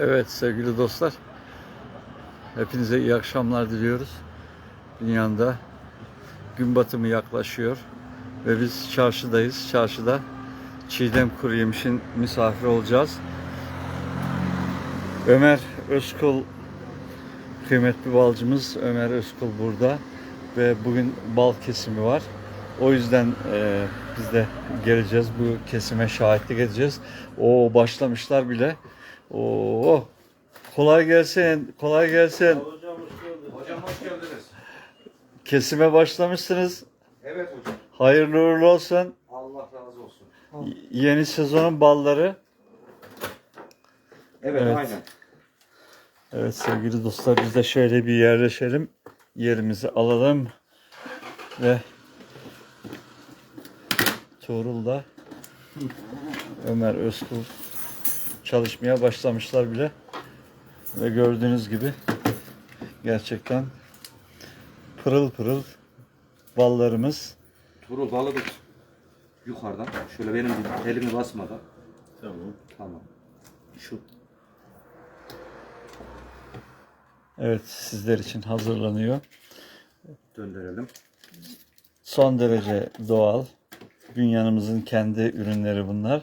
Evet sevgili dostlar. Hepinize iyi akşamlar diliyoruz. Dünyada gün batımı yaklaşıyor. Ve biz çarşıdayız. Çarşıda Çiğdem Kuru Yemiş'in misafiri olacağız. Ömer Özkul kıymetli balcımız Ömer Özkul burada ve bugün bal kesimi var. O yüzden e, biz de geleceğiz bu kesime şahitlik edeceğiz. O başlamışlar bile. Oo kolay gelsin, kolay gelsin. Hocam hoş geldiniz. Kesime başlamışsınız. Evet hocam. Hayırlı uğurlu olsun. Allah razı olsun. Y- Yeni sezonun balları. Evet, Evet. aynen. Evet sevgili dostlar biz de şöyle bir yerleşelim. Yerimizi alalım. Ve Tuğrul da Ömer Özkul çalışmaya başlamışlar bile. Ve gördüğünüz gibi gerçekten pırıl pırıl ballarımız. Turul balı tut. Yukarıdan. Şöyle benim elimi basmadan. Tamam. Tamam. Şu. Evet sizler için hazırlanıyor. Döndürelim. Son derece doğal. Dünyanımızın kendi ürünleri bunlar.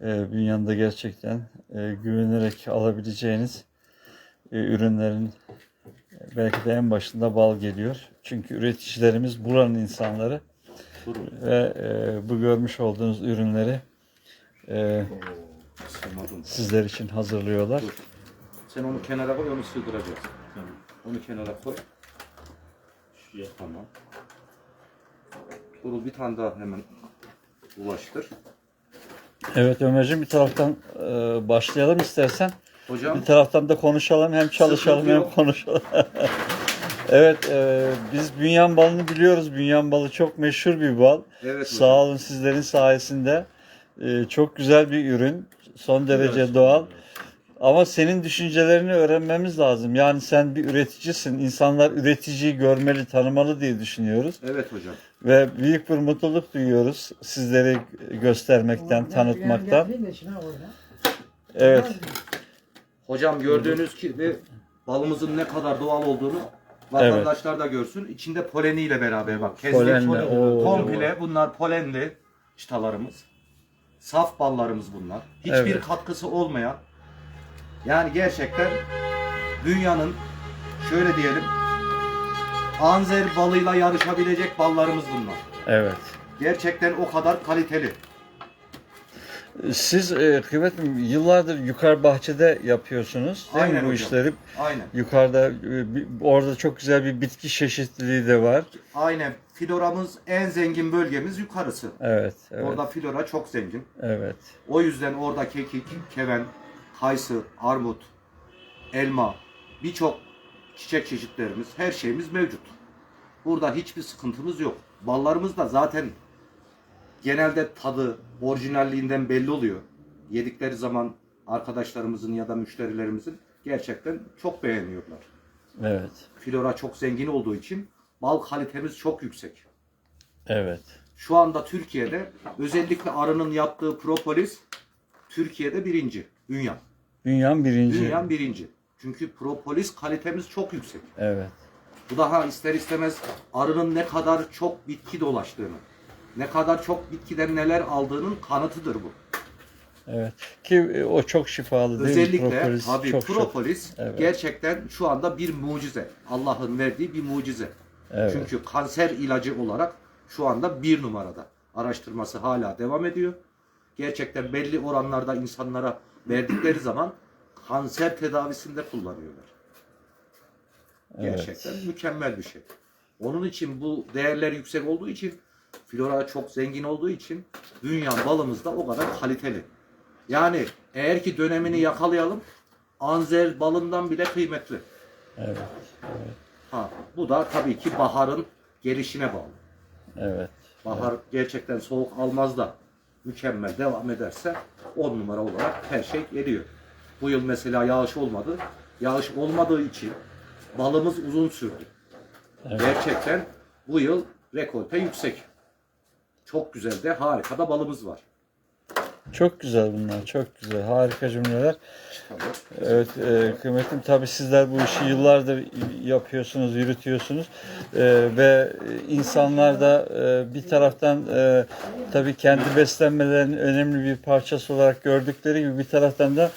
Ee, Bünyan'da gerçekten e, güvenerek alabileceğiniz e, ürünlerin e, belki de en başında bal geliyor. Çünkü üreticilerimiz buranın insanları Turul. ve e, bu görmüş olduğunuz ürünleri e, sizler için hazırlıyorlar. Dur. Sen onu kenara koy, onu sığdıracağız. Tamam. Onu kenara koy. Şuraya. Tamam. Turul bir tane daha hemen ulaştır. Evet Ömerciğim bir taraftan e, başlayalım istersen. Hocam Bir taraftan da konuşalım hem çalışalım hem konuşalım. evet e, biz bünyan balını biliyoruz. Bünyan balı çok meşhur bir bal. evet Sağ hocam. olun sizlerin sayesinde. E, çok güzel bir ürün. Son derece Evet. doğal. Ama senin düşüncelerini öğrenmemiz lazım. Yani sen bir üreticisin. İnsanlar üreticiyi görmeli, tanımalı diye düşünüyoruz. Evet hocam. Ve büyük bir mutluluk duyuyoruz sizleri göstermekten, tanıtmaktan. Evet. Hocam gördüğünüz gibi balımızın ne kadar doğal olduğunu vatandaşlar da görsün. İçinde poleniyle beraber bak. Kezdek Polenle, poleni. oo. Komple bunlar polenli çıtalarımız. Saf ballarımız bunlar. Hiçbir Evet. katkısı olmayan. Yani gerçekten dünyanın şöyle diyelim Anzer balıyla yarışabilecek ballarımız bunlar. Evet. Gerçekten o kadar kaliteli. Siz e, kıymetli yıllardır yukarı bahçede yapıyorsunuz değil Aynen mi bu hocam. işleri? Aynen. Yukarıda e, bir- orada çok güzel bir bitki çeşitliliği de var. Aynen. Floramız en zengin bölgemiz yukarısı. Evet, evet, Orada flora çok zengin. evet. O yüzden orada kekik, keven, kayısı, armut, elma, birçok çiçek çeşitlerimiz, her şeyimiz mevcut. Burada hiçbir sıkıntımız yok. Ballarımız da zaten genelde tadı, orijinalliğinden belli oluyor. Yedikleri zaman arkadaşlarımızın ya da müşterilerimizin gerçekten çok beğeniyorlar. Evet, Flora çok zengin olduğu için bal kalitemiz çok yüksek. evet. Şu anda Türkiye'de özellikle arının yaptığı propolis Türkiye'de birinci. Dünya. Dünyanın birinci. Dünyanın birinci. Çünkü propolis kalitemiz çok yüksek. Evet, Bu daha ister istemez arının ne kadar çok bitki dolaştığını, ne kadar çok bitkiden neler aldığının kanıtıdır bu. evet. Ki e, o çok şifalı değil mi? Özellikle Propolis tabii çok çok- propolis Evet. gerçekten şu anda bir mucize. Allah'ın verdiği bir mucize. Evet, Çünkü kanser ilacı olarak şu anda bir numarada. Araştırması hala devam ediyor. Gerçekten belli oranlarda insanlara verdikleri zaman kanser tedavisinde kullanıyorlar. evet. Gerçekten mükemmel bir şey. Onun için bu değerler yüksek olduğu için flora çok zengin olduğu için dünya balımız da o kadar kaliteli. Yani eğer ki dönemini yakalayalım Anzer balından bile kıymetli. Evet, Ha, bu da tabii ki baharın gelişine bağlı. evet. Bahar gerçekten soğuk almaz da mükemmel devam ederse 10 numara olarak her şey geliyor. Bu yıl mesela yağış olmadı. Yağış olmadığı için balımız uzun sürdü. Gerçekten bu yıl rekolte yüksek. Çok güzel de harika da balımız var. Çok güzel bunlar, çok güzel. Harika cümleler. Evet, e, kıymetlim tabii sizler bu işi yıllardır yapıyorsunuz, yürütüyorsunuz. E, ve insanlar da e, bir taraftan e, tabii kendi beslenmelerinin önemli bir parçası olarak gördükleri gibi bir taraftan da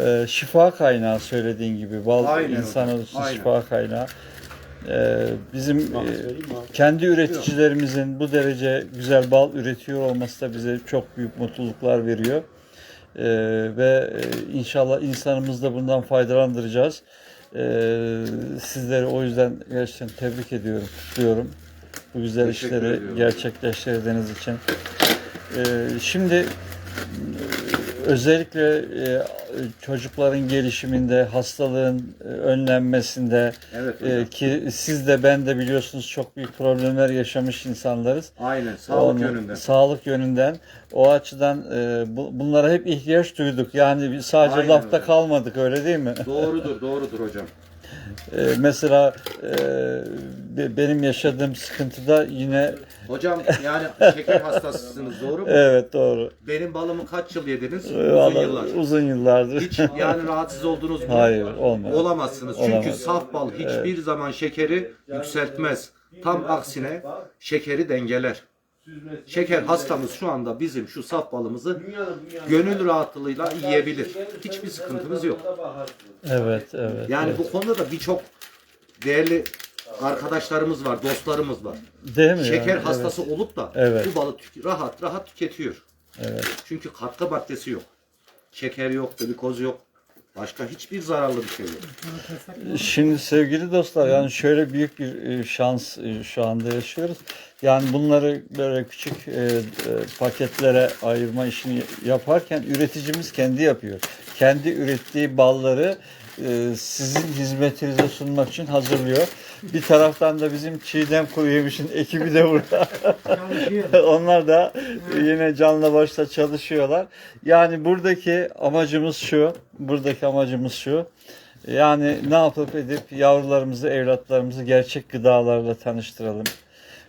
e, şifa kaynağı söylediğin gibi. Bal Aynen insan aynen. şifa kaynağı. E, bizim e, kendi üreticilerimizin bu derece güzel bal üretiyor olması da bize çok büyük mutluluklar veriyor. Ee, ve e, inşallah insanımızı da bundan faydalandıracağız. Ee, sizleri o yüzden gerçekten tebrik ediyorum, kutluyorum. Bu güzel Teşekkür işleri ediyorum. gerçekleştirdiğiniz için. Ee, şimdi özellikle e, çocukların gelişiminde, hastalığın e, önlenmesinde, Evet hocam. ki siz de ben de biliyorsunuz çok büyük problemler yaşamış insanlarız. Aynen sağlık Onu- yönünden. Sağlık yönünden. O açıdan e, bu, bunlara hep ihtiyaç duyduk. Yani sadece Aynen lafta öyle. kalmadık öyle değil mi? Doğrudur, doğrudur hocam. E, mesela e, be- benim yaşadığım sıkıntıda yine Hocam yani şeker hastasısınız doğru mu? evet doğru. Benim balımı kaç yıl yediniz? E, Uzun vallahi yıllar. Uzun yıllardır. Hiç yani rahatsız oldunuz mu? Hayır olmadı. Olamazsınız. Çünkü Olamaz. saf bal hiçbir zaman şekeri yükseltmez. Tam aksine şekeri dengeler. Şeker hastamız şu anda bizim şu saf balımızı gönül rahatlığıyla yiyebilir. Hiçbir sıkıntımız yok. Evet evet. Yani evet. bu konuda da birçok değerli arkadaşlarımız var, dostlarımız var. Değil mi? Şeker yani? hastası olup da Evet. bu balı tük- rahat rahat tüketiyor. Evet. Çünkü katkı maddesi yok. Şeker yok, glikoz yok. Başka hiçbir zararlı bir şey yok. Şimdi sevgili dostlar yani şöyle büyük bir e, şans e, şu anda yaşıyoruz. Yani bunları böyle küçük e, paketlere ayırma işini yaparken üreticimiz kendi yapıyor. Kendi ürettiği balları sizin hizmetinize sunmak için hazırlıyor. Bir taraftan da bizim Çiğdem Kuru Yemiş'in ekibi de burada. Onlar da yine canla başla çalışıyorlar. Yani buradaki amacımız şu, buradaki amacımız şu. Yani ne yapıp edip yavrularımızı, evlatlarımızı gerçek gıdalarla tanıştıralım.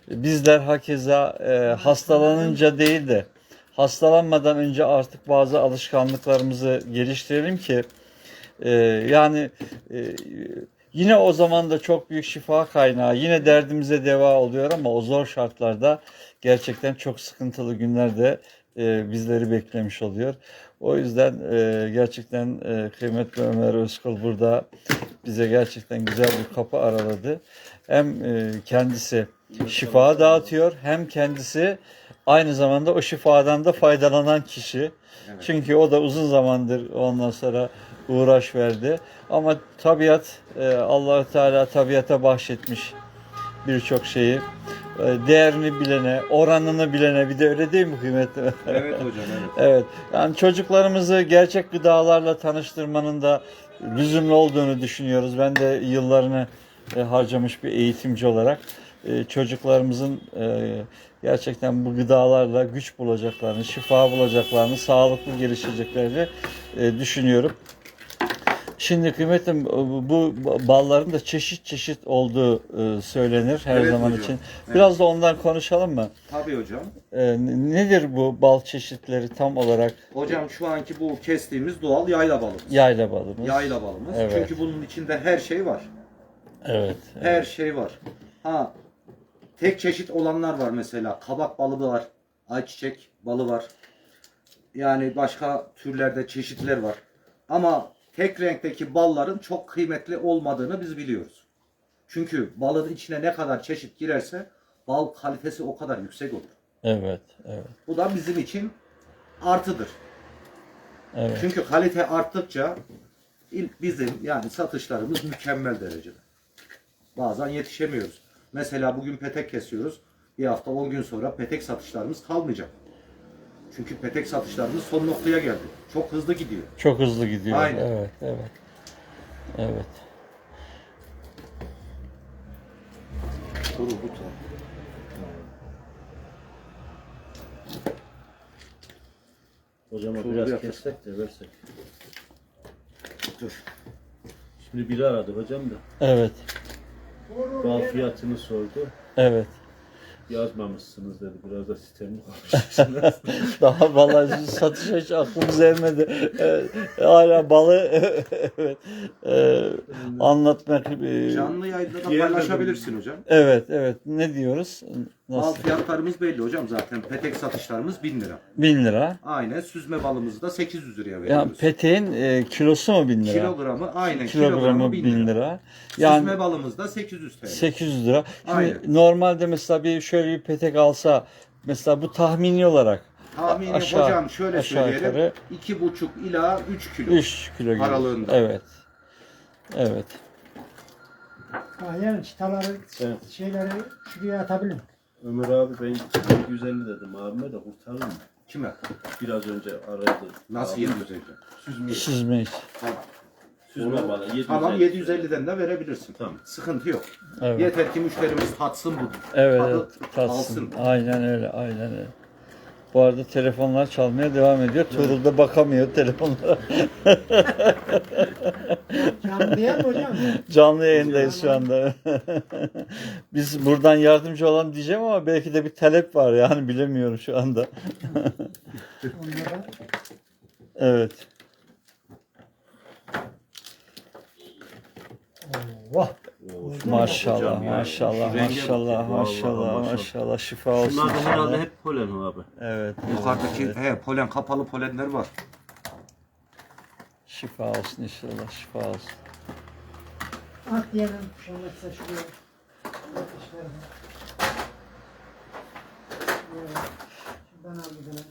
Bizler hakeza e, hastalanınca değil de hastalanmadan önce artık bazı alışkanlıklarımızı geliştirelim ki e, yani e, yine o zaman da çok büyük şifa kaynağı, yine derdimize deva oluyor ama o zor şartlarda gerçekten çok sıkıntılı günlerde e, bizleri beklemiş oluyor. O yüzden e, gerçekten e, kıymetli Ömer Özkul burada bize gerçekten güzel bir kapı araladı. Hem e, kendisi şifa dağıtıyor hem kendisi aynı zamanda o şifadan da faydalanan kişi. Çünkü o da uzun zamandır ondan sonra uğraş verdi. Ama tabiat e, allah Teala tabiata bahşetmiş birçok şeyi. E, değerini bilene, oranını bilene bir de öyle değil mi kıymetli? Evet hocam evet. Evet. Yani çocuklarımızı gerçek gıdalarla tanıştırmanın da lüzumlu olduğunu düşünüyoruz. Ben de yıllarını e, harcamış bir eğitimci olarak e, çocuklarımızın e, gerçekten bu gıdalarla güç bulacaklarını, şifa bulacaklarını, sağlıklı gelişeceklerini e, düşünüyorum. Şimdi kıymetlim bu balların da çeşit çeşit olduğu e, söylenir her Evet zaman hocam. için. Biraz da ondan konuşalım mı? Tabii hocam. Ee, nedir bu bal çeşitleri tam olarak Hocam şu anki bu kestiğimiz doğal yayla balımız. yayla balımız? Yayla balımız. Evet. Çünkü bunun içinde her şey var. Evet. Her şey var. Ha tek çeşit olanlar var mesela. Kabak balı var. Ayçiçek balı var. Yani başka türlerde çeşitler var. Ama tek renkteki balların çok kıymetli olmadığını biz biliyoruz. Çünkü balın içine ne kadar çeşit girerse bal kalitesi o kadar yüksek olur. Evet. Evet. Bu da bizim için artıdır. Evet. Çünkü kalite arttıkça bizim yani satışlarımız mükemmel derecede. Bazen yetişemiyoruz. Mesela bugün petek kesiyoruz. Bir hafta 10 gün sonra petek satışlarımız kalmayacak. Çünkü petek satışlarımız son noktaya geldi. Çok hızlı gidiyor. Çok hızlı gidiyor. Aynen. Evet. Evet. Evet. Kuru bu. Hocama Şurada biraz yapacak. kessek de versek. Dur. Şimdi biri aradı hocam da. Evet. Bal fiyatını sordu. Evet. Yazmamışsınız dedi. Biraz da sistemli konuşuyorsunuz. Daha vallahi satışa hiç aklımız ermedi. Ee, hala balı evet. Ee, anlatmak e, Canlı yayında da paylaşabilirsin hocam. Evet, evet. Ne diyoruz? Bal Nasıl? fiyatlarımız belli hocam zaten. Petek satışlarımız 1000 lira. 1000 lira. Aynen süzme balımızı da 800 liraya Ya veriyoruz. peteğin e, kilosu mu 1000 lira? Kilogramı aynen Kilogramı 1000 lira. Yani Süzme balımız da 800 TL. 800 lira. Şimdi Aynen. normalde mesela bir şöyle bir petek alsa mesela bu tahmini olarak Tahmini aşağı- hocam şöyle aşağı söyleyelim. yukarı 2,5 ila 3 kilo. 3 kilo gibi. Aralığında. Evet. Evet. Ha, yani çıtaları, Evet. şeyleri şuraya atabilirim. Ömer abi ben 750 dedim abime de kurtarır mı? Kime? Biraz önce aradı. Nasıl Abi, 750? Süzme. Süzmeyiz. Süzme balı. 750. Tamam 750'den de verebilirsin. Tamam. Sıkıntı yok. Evet. Yeter ki müşterimiz tatsın bu. Evet, tadı evet, tatsın. alsın. Aynen öyle, aynen öyle. Bu arada telefonlar çalmaya devam ediyor. Tuğrul da bakamıyor telefonlara. Canlı değil mi hocam? Canlı yayındayız şu anda. Biz buradan yardımcı olan diyeceğim ama belki de bir talep var yani bilemiyorum şu anda. Evet. Oh, Maşallah, hocam ya. maşallah, Şu renge maşallah, bak. Vallahi maşallah, maşallah. Şifa olsun. Bunlar da herhalde inşallah. hep polen abi. Evet. Yukarıdaki evet. he, polen kapalı polenler var. Şifa olsun inşallah, şifa olsun. ak diyelim şunlatsa şuraya. Bakışlarına. Evet. Şuradan al bir tane.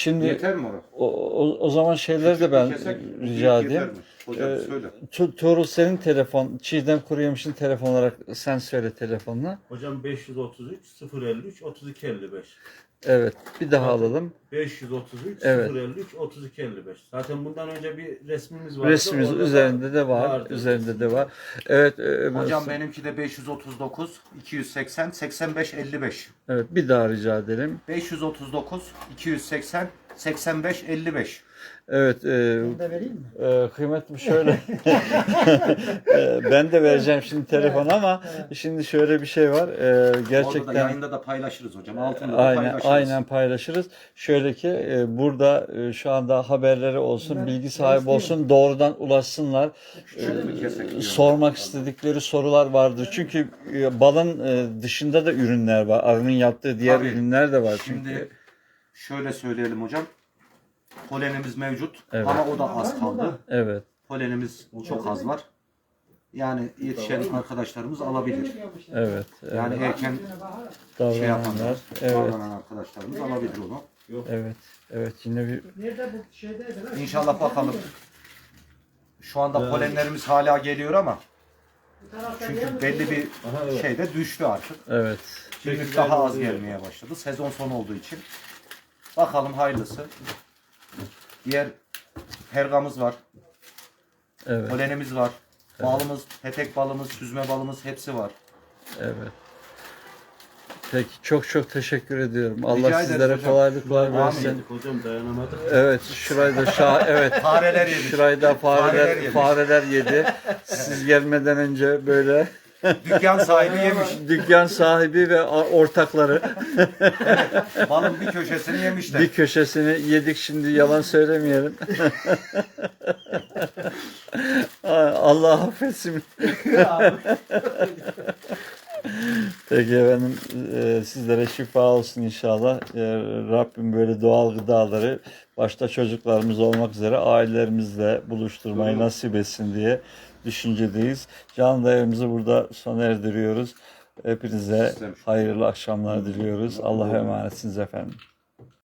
Şimdi Yeter mi orası? o, o, o zaman şeyleri de ben Kesek, rica yeter edeyim. mi? Hocam Ee, söyle. Tu- Tuğrul senin telefon, Çiğdem Kuruyemiş'in telefon olarak sen söyle telefonla. Hocam 533 053 32 55. Evet, bir daha alalım. 533 Evet. 053 32 55. Zaten bundan önce bir resmimiz vardı. Resmimiz Orada da üzerinde de var, vardı. üzerinde de var. Evet, e, Hocam benimki de 539 280 85 55. evet bir daha rica edelim. 539 280 85 55. Evet, e, vereyim mi? e, kıymetli şöyle. E, ben de vereceğim şimdi telefon ama şimdi şöyle bir şey var. E, Orada da gerçekten yayında da paylaşırız hocam. Altında da Aynen, paylaşırız. aynen paylaşırız. Şöyle ki e, burada e, şu anda haberleri olsun, Ben- bilgi sahibi olsun, doğrudan ulaşsınlar. E, sormak istedikleri sorular vardır. Çünkü e, balın e, dışında da ürünler var. Arının yaptığı diğer Tabii. ürünler de var çünkü. Şimdi şöyle söyleyelim hocam. Polenimiz mevcut Evet. ama o da az kaldı. Evet, Polenimiz çok az var. Yani yetişen arkadaşlarımız alabilir. evet. evet. Yani erken şey Davrananlar. yapanlar, Evet, davranan arkadaşlarımız alabilir onu. evet, evet. Yine bir Nerede bu şeydeydi lan? İnşallah bakalım. Şu anda Evet. polenlerimiz hala geliyor ama Bu tarafta çünkü değil mi? belli bir Aha, evet. şeyde düştü artık. evet. Çekimler daha az gelmeye başladı. Sezon sonu olduğu için. Bakalım hayırlısı. Diğer hergamız var. Evet, Polenimiz var. Balımız, petek balımız, süzme balımız hepsi var. evet. Peki çok çok teşekkür ediyorum. Allah ederiz sizlere hocam. kolaylıklar Amin. versin. Hocam dayanamadık. Evet, şurayı da şah evet. Fareler yemiş. Şurayı da Fareler fareler, yemiş. fareler yedi. Siz gelmeden önce böyle Dükkan sahibi yemiş. dükkan sahibi ve ortakları Balın bir köşesini yemişler. bir köşesini yedik şimdi yalan söylemeyelim. Allah affetsin. Peki efendim e, sizlere şifa olsun inşallah. E, Rabbim böyle doğal gıdaları başta çocuklarımız olmak üzere ailelerimizle buluşturmayı nasip etsin diye düşüncedeyiz. Canlı evimizi burada sona erdiriyoruz. Hepinize hayırlı akşamlar diliyoruz. Allah'a emanetsiniz efendim.